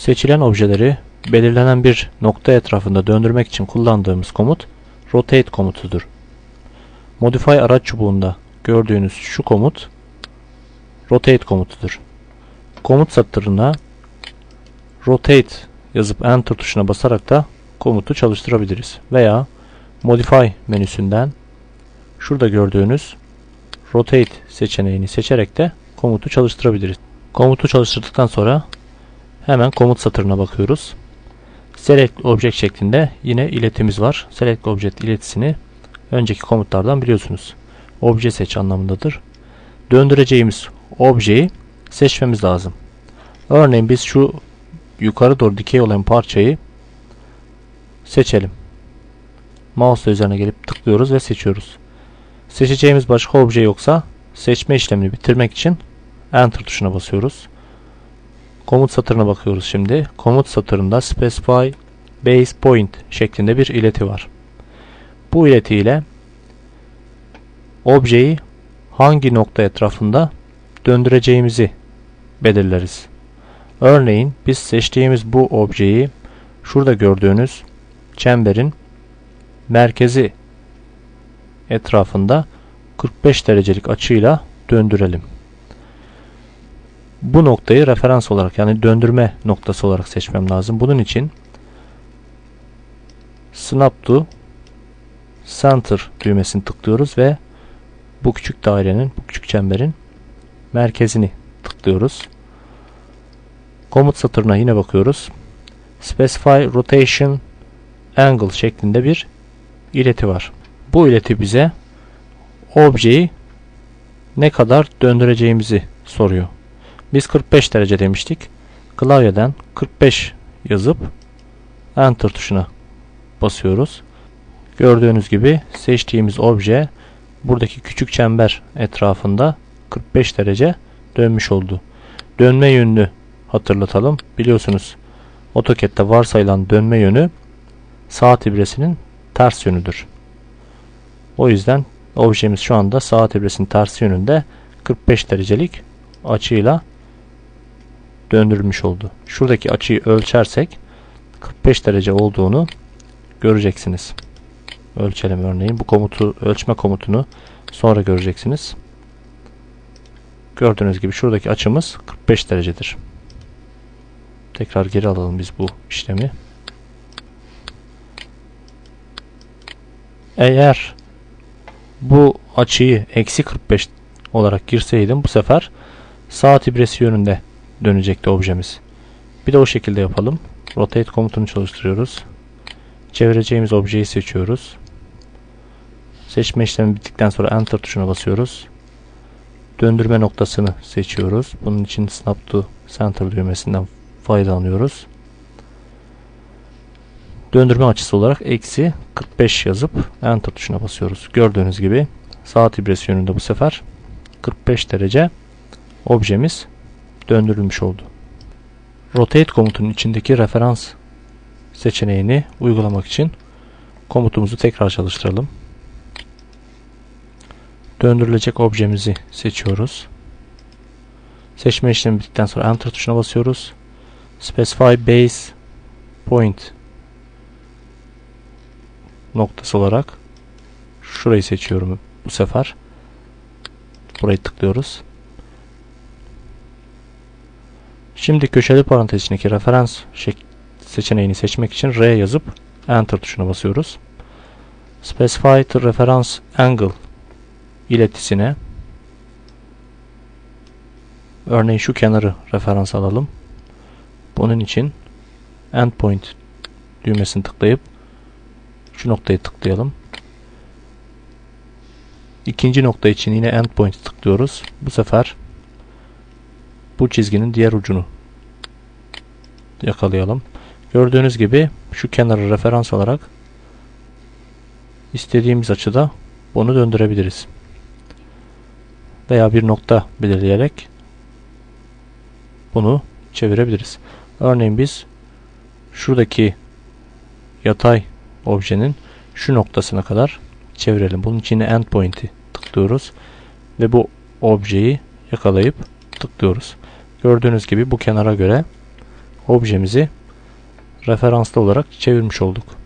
Seçilen objeleri belirlenen bir nokta etrafında döndürmek için kullandığımız komut rotate komutudur. Modify araç çubuğunda gördüğünüz şu komut rotate komutudur. Komut satırına rotate yazıp enter tuşuna basarak da komutu çalıştırabiliriz. Veya modify menüsünden şurada gördüğünüz rotate seçeneğini seçerek de komutu çalıştırabiliriz. Komutu çalıştırdıktan sonra hemen komut satırına bakıyoruz. Select object şeklinde yine iletimiz var. Select object iletisini önceki komutlardan biliyorsunuz. Obje seç anlamındadır. Döndüreceğimiz objeyi seçmemiz lazım. Örneğin biz şu yukarı doğru dikey olan parçayı seçelim. Mouse üzerine gelip tıklıyoruz ve seçiyoruz. Seçeceğimiz başka obje yoksa seçme işlemini bitirmek için Enter tuşuna basıyoruz. Komut satırına bakıyoruz şimdi. Komut satırında specify base point şeklinde bir ileti var. Bu ileti ile objeyi hangi nokta etrafında döndüreceğimizi belirleriz. Örneğin biz seçtiğimiz bu objeyi şurada gördüğünüz çemberin merkezi etrafında 45 derecelik açıyla döndürelim. Bu noktayı referans olarak yani döndürme noktası olarak seçmem lazım. Bunun için Snap to Center düğmesini tıklıyoruz ve bu küçük dairenin, bu küçük çemberin merkezini tıklıyoruz. Komut satırına yine bakıyoruz. Specify Rotation Angle şeklinde bir ileti var. Bu ileti bize objeyi ne kadar döndüreceğimizi soruyor. Biz 45 derece demiştik. Klavyeden 45 yazıp Enter tuşuna basıyoruz. Gördüğünüz gibi seçtiğimiz obje buradaki küçük çember etrafında 45 derece dönmüş oldu. Dönme yönünü hatırlatalım. Biliyorsunuz AutoCAD'de varsayılan dönme yönü saat ibresinin ters yönüdür. O yüzden objemiz şu anda saat ibresinin tersi yönünde 45 derecelik açıyla döndürülmüş oldu. Şuradaki açıyı ölçersek 45 derece olduğunu göreceksiniz. Ölçelim örneğin. Bu komutu ölçme komutunu sonra göreceksiniz. Gördüğünüz gibi şuradaki açımız 45 derecedir. Tekrar geri alalım biz bu işlemi. Eğer bu açıyı eksi 45 olarak girseydim bu sefer saat ibresi yönünde dönecekti objemiz. Bir de o şekilde yapalım. Rotate komutunu çalıştırıyoruz. Çevireceğimiz objeyi seçiyoruz. Seçme işlemi bittikten sonra Enter tuşuna basıyoruz. Döndürme noktasını seçiyoruz. Bunun için Snap to Center düğmesinden faydalanıyoruz. Döndürme açısı olarak eksi 45 yazıp Enter tuşuna basıyoruz. Gördüğünüz gibi saat ibresi yönünde bu sefer 45 derece objemiz döndürülmüş oldu. Rotate komutunun içindeki referans seçeneğini uygulamak için komutumuzu tekrar çalıştıralım. Döndürülecek objemizi seçiyoruz. Seçme işlemi bittikten sonra Enter tuşuna basıyoruz. Specify Base Point noktası olarak şurayı seçiyorum bu sefer. Burayı tıklıyoruz. Şimdi köşeli parantez içindeki referans seçeneğini seçmek için R yazıp Enter tuşuna basıyoruz. Specify to Reference Angle iletisine örneğin şu kenarı referans alalım. Bunun için Endpoint düğmesini tıklayıp şu noktayı tıklayalım. İkinci nokta için yine Endpoint tıklıyoruz. Bu sefer bu çizginin diğer ucunu yakalayalım. Gördüğünüz gibi şu kenarı referans alarak istediğimiz açıda bunu döndürebiliriz. Veya bir nokta belirleyerek bunu çevirebiliriz. Örneğin biz şuradaki yatay objenin şu noktasına kadar çevirelim. Bunun için endpoint'i tıklıyoruz ve bu objeyi yakalayıp tıklıyoruz. Gördüğünüz gibi bu kenara göre objemizi referanslı olarak çevirmiş olduk.